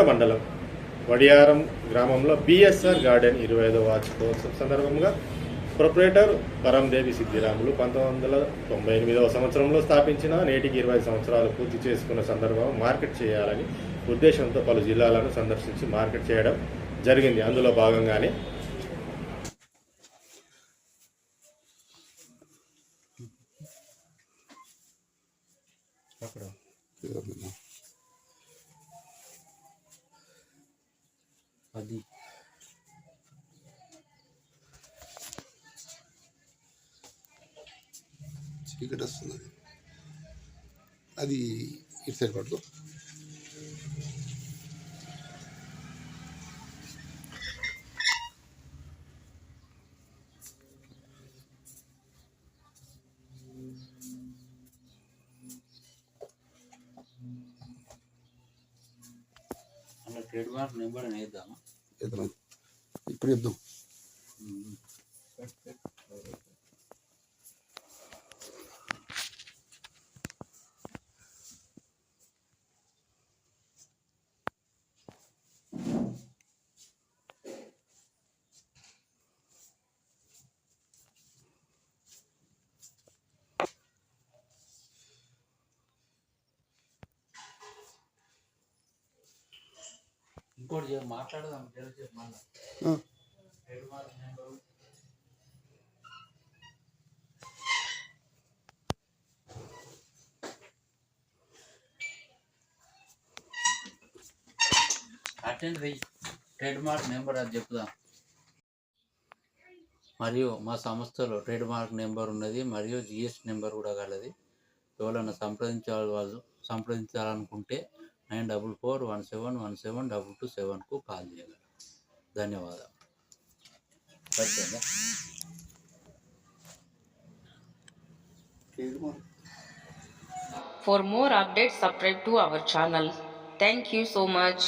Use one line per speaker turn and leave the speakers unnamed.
మండలం వడియారం గ్రామంలో BSR garden ఇరవై ఐదో వార్షికోత్సవం సందర్భంగా ప్రొపరేటర్ పరందేవి సిద్ధిరాములు పంతొమ్మిది వందల తొంభై ఎనిమిదవ సంవత్సరంలో స్థాపించిన నేటికి ఇరవై సంవత్సరాలు పూర్తి చేసుకున్న సందర్భం మార్కెట్ చేయాలని ఉద్దేశంతో పలు జిల్లాలను సందర్శించి మార్కెట్ చేయడం జరిగింది. అందులో భాగంగానే అక్కడ
అది.
చీకటి వస్తుంది అది. ఇటు సైడ్
అలా ట్రేడ్ మార్క్ నెంబర్ అని వేద్దామా
ఇద్దరం ఇప్పుడు చెప్దాం
ఇంకోటి మాట్లాడదాం మళ్ళీ. అటెండ్ వెయ్యి ట్రేడ్ మార్క్ నెంబర్ అది చెప్దాం. మరియు మా సంస్థలో ట్రేడ్ మార్క్ నెంబర్ ఉన్నది మరియు జిఎస్టీ నెంబర్ కూడా కలది ఎవరైనా సంప్రదించాలి వాళ్ళు సంప్రదించాలనుకుంటే Nine double four one seven one seven double two సెవెన్కు call చేయగలరు ధన్యవాదాలు సరిపోయిందా
For more updates, subscribe to our channel. Thank you so much.